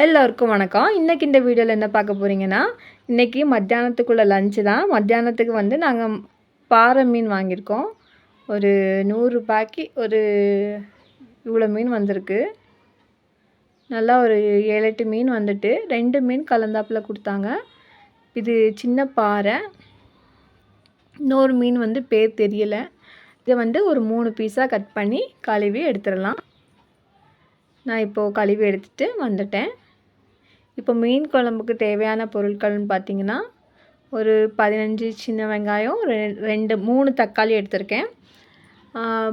எல்லோருக்கும் வணக்கம். இன்றைக்கி இந்த வீடியோவில் என்ன பார்க்க போகிறீங்கன்னா இன்றைக்கி மத்தியானத்துக்குள்ளே லஞ்சு தான். மத்தியானத்துக்கு வந்து நாங்கள் பாறை மீன் வாங்கியிருக்கோம். ஒரு நூறுரூபாய்க்கு ஒரு இவ்வளோ மீன் வந்திருக்கு. நல்லா ஒரு ஏழு எட்டு மீன் வந்துட்டு ரெண்டு மீன் கலந்தாப்பில் கொடுத்தாங்க. இது சின்ன பாறை. இன்னொரு மீன் வந்து பேர் தெரியலை. இதை வந்து ஒரு மூணு பீஸாக கட் பண்ணி கழுவி எடுத்துடலாம். நான் இப்போது கழுவி எடுத்துகிட்டு வந்துட்டேன். இப்போ மீன் குழம்புக்கு தேவையான பொருட்கள்னு பார்த்தீங்கன்னா ஒரு பதினஞ்சு சின்ன வெங்காயம் ரெண்டு மூணு தக்காளி எடுத்திருக்கேன்.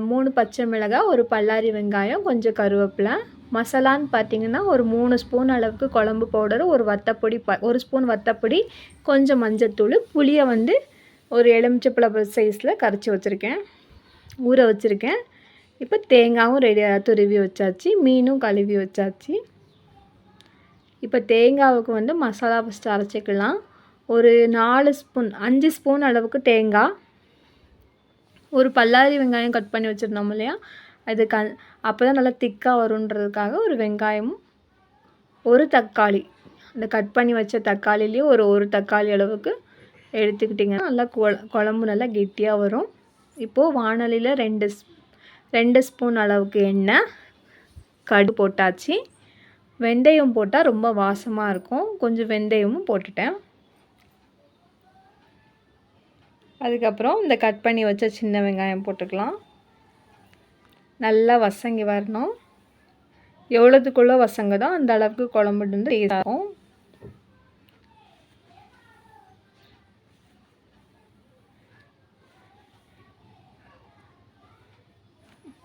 மூணு பச்சை மிளகாய் ஒரு பல்லாரி வெங்காயம் கொஞ்சம் கருவேப்பிலை. மசாலான்னு பார்த்தீங்கன்னா ஒரு மூணு ஸ்பூன் அளவுக்கு குழம்பு பவுடர் ஒரு வத்தப்பொடி ப ஒரு ஸ்பூன் வத்தப்பொடி கொஞ்சம் மஞ்சத்தூள் புளியை வந்து ஒரு எலுமிச்சப்பழ சைஸில் கரைச்சி வச்சுருக்கேன். ஊற வச்சுருக்கேன். இப்போ தேங்காயும் ரெடியாக துருவி வச்சாச்சு மீனும் கழுவி வச்சாச்சு. இப்போ தேங்காவுக்கு வந்து மசாலா ஃபஸ்ட்டு அரைச்சிக்கலாம். ஒரு நாலு ஸ்பூன் அஞ்சு ஸ்பூன் அளவுக்கு தேங்காய். ஒரு பல்லாரி வெங்காயம் கட் பண்ணி வச்சுருந்தோம் இல்லையா? அது க அப்போ தான் நல்லா திக்காக வருன்றதுக்காக ஒரு வெங்காயமும் ஒரு தக்காளி. அந்த கட் பண்ணி வச்ச தக்காளிலேயே ஒரு ஒரு தக்காளி அளவுக்கு எடுத்துக்கிட்டிங்கன்னா நல்லா குழம்பு நல்லா கெட்டியாக வரும். இப்போது வானொலியில் ரெண்டு ரெண்டு ஸ்பூன் அளவுக்கு எண்ணெய் கடு போட்டாச்சு. வெந்தயம் போட்டால் ரொம்ப வாசமாக இருக்கும். கொஞ்சம் வெந்தயமும் போட்டுட்டேன். அதுக்கப்புறம் இந்த கட் பண்ணி வச்ச சின்ன வெங்காயம் போட்டுக்கலாம். நல்லா வசங்கி வரணும். எவ்வளோத்துக்குள்ளே வசங்கதோ அந்த அளவுக்கு குழம்பு வந்து டேஸ்டாகும்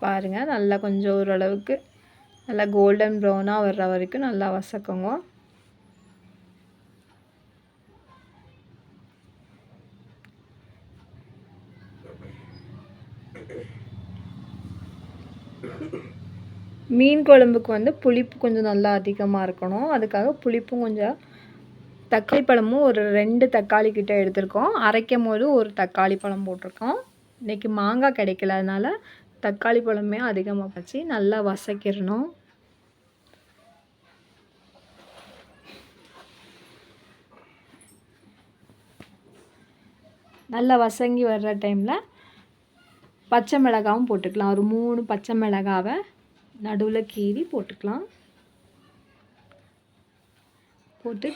பாருங்கள் நல்லா கொஞ்சம் ஓரளவுக்கு நல்லா கோல்டன் ப்ரௌனாக வர்ற வரைக்கும் நல்லா வசக்குங்க. மீன் குழம்புக்கு வந்து புளிப்பு கொஞ்சம் நல்லா அதிகமாக இருக்கணும். அதுக்காக புளிப்பும் கொஞ்சம் தக்காளி பழமும் ஒரு ரெண்டு தக்காளி கிட்ட எடுத்திருக்கோம். அரைக்கும் போது ஒரு தக்காளி பழம் போட்டிருக்கோம். இன்றைக்கி மாங்காய் கிடைக்கல அதனால் தக்காளி பழமே அதிகமாக வச்சு நல்லா வசக்கிடணும். நல்லா வசங்கி வர்ற டைமில் பச்சை மிளகாவும் போட்டுக்கலாம். ஒரு மூணு பச்சை மிளகாவை நடுவில் கீறி போட்டுக்கலாம். போட்டு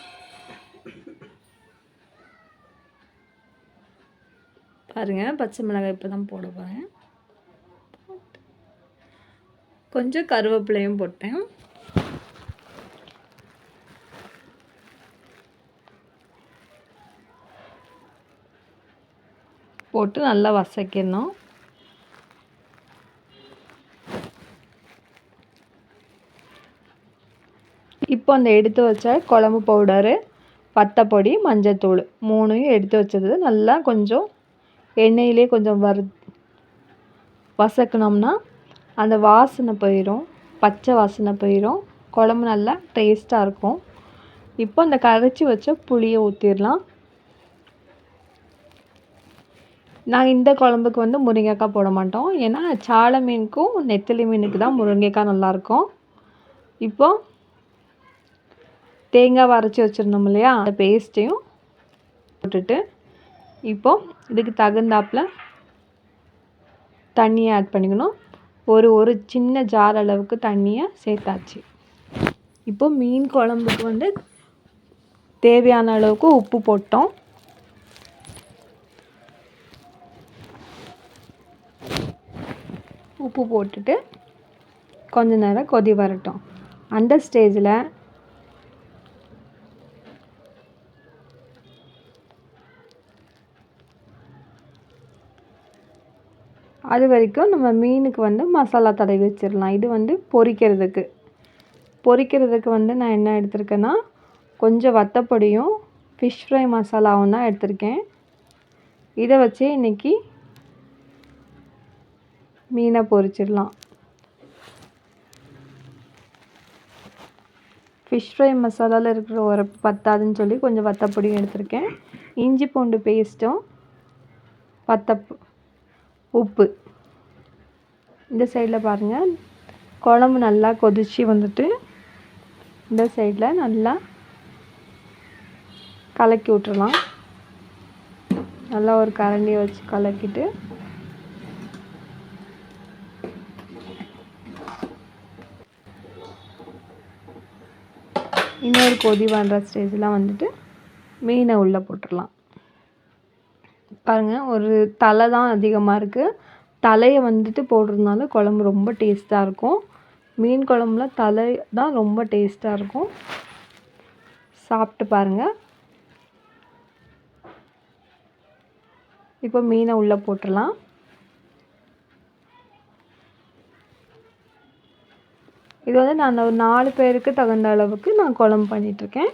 பாருங்கள் பச்சை மிளகாய் இப்போ தான் போட போகிறேன் கொஞ்சம் கருவேப்பிலையும் போட்டேன். போட்டு நல்லா வசக்கணும். இப்போ அந்த எடுத்து வச்ச குழம்பு பவுடரு வத்தப்பொடி மஞ்சத்தூள் மூணையும் எடுத்து வச்சது நல்லா கொஞ்சம் எண்ணெயிலே கொஞ்சம் வறு வசக்கினோம்னா அந்த வாசனை போயிடும் பச்சை வாசனை போயிடும் குழம்பு நல்லா டேஸ்ட்டாக இருக்கும். இப்போ அந்த கரைச்சி வச்ச புளியை ஊற்றிடலாம் நாங்கள் இந்த குழம்புக்கு வந்து முருங்கைக்காய் போட மாட்டோம். ஏன்னா சாலை மீனுக்கும் நெத்திலி மீனுக்கு தான் முருங்கைக்காய் நல்லாயிருக்கும் இப்போது தேங்காய் அரைச்சி வச்சுருந்தோம் இல்லையா? அந்த பேஸ்ட்டையும் போட்டுட்டு இப்போ இதுக்கு தகுந்தாப்பில் தண்ணியை ஆட் பண்ணிக்கணும். ஒரு ஒரு சின்ன ஜார் அளவுக்கு தண்ணியை சேர்த்தாச்சு. இப்போ மீன் குழம்புக்கு வந்து தேவையான அளவுக்கு உப்பு போட்டோம். உப்பு போட்டுட்டு கொஞ்ச நேரம் கொதி வரட்டும். அந்த ஸ்டேஜில் அது வரைக்கும் நம்ம மீனுக்கு வந்து மசாலா தடவி வச்சிடலாம். இது வந்து பொரிக்கிறதுக்கு பொரிக்கிறதுக்கு வந்து நான் என்ன எடுத்திருக்கேன்னா கொஞ்சம் வத்தப்பொடியும் ஃபிஷ் ஃப்ரை மசாலாவும் தான் எடுத்திருக்கேன். இதை வச்சு இன்றைக்கி மீனை பொரிச்சிடலாம். ஃபிஷ் ஃப்ரை மசாலாவில் இருக்கிற உரப்பு பத்தாதுன்னு சொல்லி கொஞ்சம் வத்தப்பொடியும் எடுத்திருக்கேன். இஞ்சி பூண்டு பேஸ்ட்டும் வத்தப்பு உப்பு. இந்த சைடில் பாருங்கள் குழம்பு நல்லா கொதித்து வந்துட்டு இந்த சைடில் நல்லா கலக்கி விட்டுறலாம். நல்லா ஒரு கரண்டியை வச்சு கலக்கிட்டு இன்னொரு கொதி வர்ற ஸ்டேஜில் வந்துட்டு மீனை உள்ளே போட்டுடலாம் பாருங்கள் ஒரு தலை தான் அதிகமாக இருக்குது தலையை வந்துட்டு போடுறதுனால குழம்பு ரொம்ப டேஸ்ட்டாக இருக்கும். மீன் குழம்புல தலை தான் ரொம்ப டேஸ்ட்டாக இருக்கும். சாப்பிட்டு பாருங்கள் இப்போ மீனை உள்ளே போட்டுடலாம் இது வந்து நான் ஒரு நாலு பேருக்கு தகுந்த அளவுக்கு நான் குழம்பு பண்ணிகிட்ருக்கேன்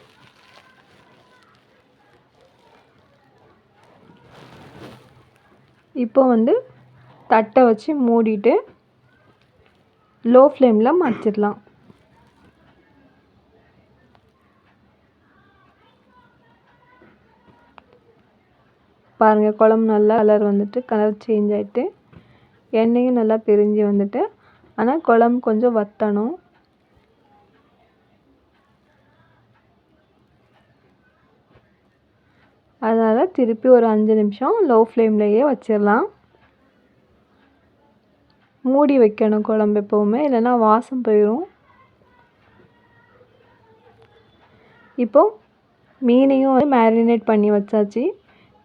இப்போ வந்து தட்டை வச்சு மூடிட்டு லோ ஃப்ளேமில் மறைச்சிடலாம் பாருங்கள் குழம்பு நல்லா கலர் வந்துட்டு கலர் சேஞ்ச் ஆகிட்டு எண்ணெயும் நல்லா பிரிஞ்சு வந்துட்டு ஆனால் குழம்பு கொஞ்சம் வற்றணும் அதனால் திருப்பி ஒரு அஞ்சு நிமிஷம் லோ ஃப்ளேம்லேயே வச்சிடலாம் மூடி வைக்கணும் குழம்பு எப்போவுமே இல்லைன்னா வாசம் போயிடும் இப்போ மீனையும் வந்து மேரினேட் பண்ணி வச்சாச்சு.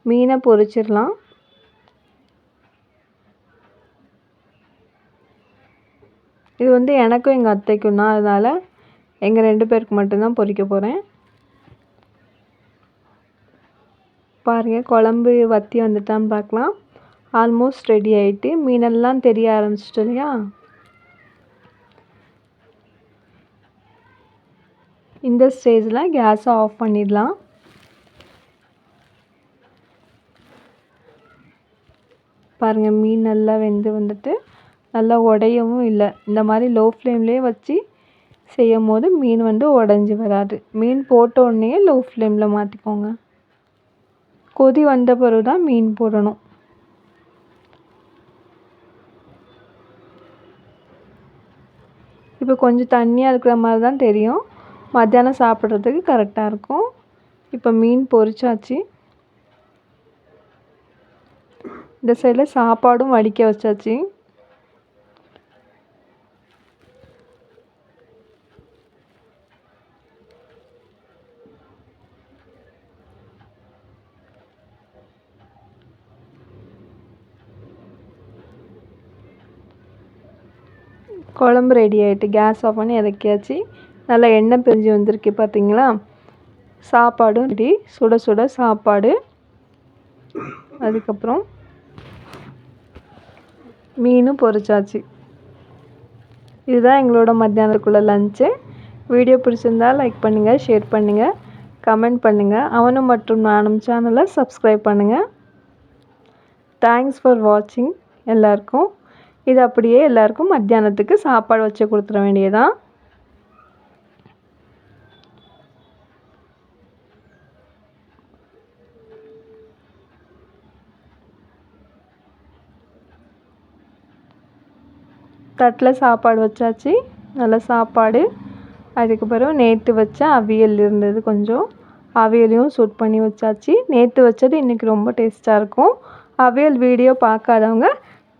மீனை பொரிச்சிடலாம் இது வந்து எனக்கும் எங்கள் அத்தைக்கும் தான் அதனால் எங்கள் ரெண்டு பேருக்கு மட்டும்தான் பொறிக்க போகிறேன் பாருங்கள் குழம்பு வற்றி வந்துட்டான்னு பார்க்கலாம் ஆல்மோஸ்ட் ரெடி ஆகிட்டு மீனெல்லாம் தெரிய ஆரம்பிச்சிட்டு இல்லையா? இந்த ஸ்டேஜில் கேஸை ஆஃப் பண்ணிடலாம். பாருங்கள் மீன் நல்லா வெந்து வந்துட்டு நல்லா உடையவும் இல்லை. இந்த மாதிரி லோ ஃப்ளேம்லேயே வச்சு செய்யும் போது மீன் வந்து உடஞ்சி வராது. மீன் போட்ட உடனே லோ ஃப்ளேமில் மாற்றிக்கோங்க கொதி வந்த பிறகு தான் மீன் போடணும். இப்போ கொஞ்சம் தண்ணியாக இருக்கிற மாதிரி தான் தெரியும். மத்தியானம் சாப்பிட்றதுக்கு கரெக்டாக இருக்கும். இப்போ மீன் பொரிச்சாச்சு. இந்த சைடில் சாப்பாடும் வடிக்க வச்சாச்சு. குழம்பு ரெடி ஆகிட்டு கேஸ் ஆஃப் பண்ணி இறக்கியாச்சு. நல்லா எண்ணெய் பிரிஞ்சு வந்திருக்கு பார்த்தீங்களா சாப்பாடும் ரெடி சுட சுட சாப்பாடு. அதுக்கப்புறம் மீனும் பொரிச்சாச்சு. இதுதான் எங்களோட மத்தியானத்துக்குள்ளே லஞ்சு வீடியோ பிடிச்சிருந்தா லைக் பண்ணுங்கள் ஷேர் பண்ணுங்கள் கமெண்ட் பண்ணுங்கள் அவனும் மற்றும் நானும் சேனலை சப்ஸ்கிரைப் பண்ணுங்கள் தேங்க்ஸ் ஃபார் வாட்சிங் எல்லாருக்கும் இது அப்படியே எல்லாருக்கும் மத்தியானத்துக்கு சாப்பாடு வச்சு கொடுத்துட வேண்டியதான் தட்டில் சாப்பாடு வச்சாச்சு. நல்ல சாப்பாடு. அதுக்கப்புறம் நேற்று வச்ச அவியல் இருந்தது கொஞ்சம். அவியலையும் சூட் பண்ணி வச்சாச்சு. நேற்று வச்சது இன்றைக்கி ரொம்ப டேஸ்ட்டாக இருக்கும். அவியல் வீடியோ பார்க்காதவங்க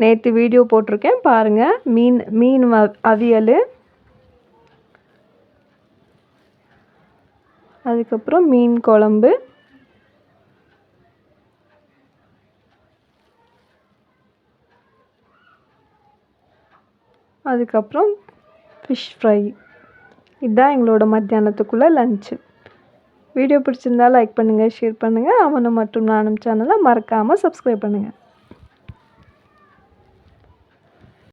நேற்று வீடியோ போட்டிருக்கேன் பாருங்கள் மீன் மீன் அவியல். அதுக்கப்புறம் மீன் குழம்பு. அதுக்கப்புறம் ஃபிஷ் ஃப்ரை இதுதான் எங்களோட மத்தியானத்துக்குள்ளே லஞ்சு வீடியோ பிடிச்சிருந்தா லைக் பண்ணுங்கள் ஷேர் பண்ணுங்கள் அவனும் மற்றும் நானும் சேனலை மறக்காமல் சப்ஸ்கிரைப் பண்ணுங்கள்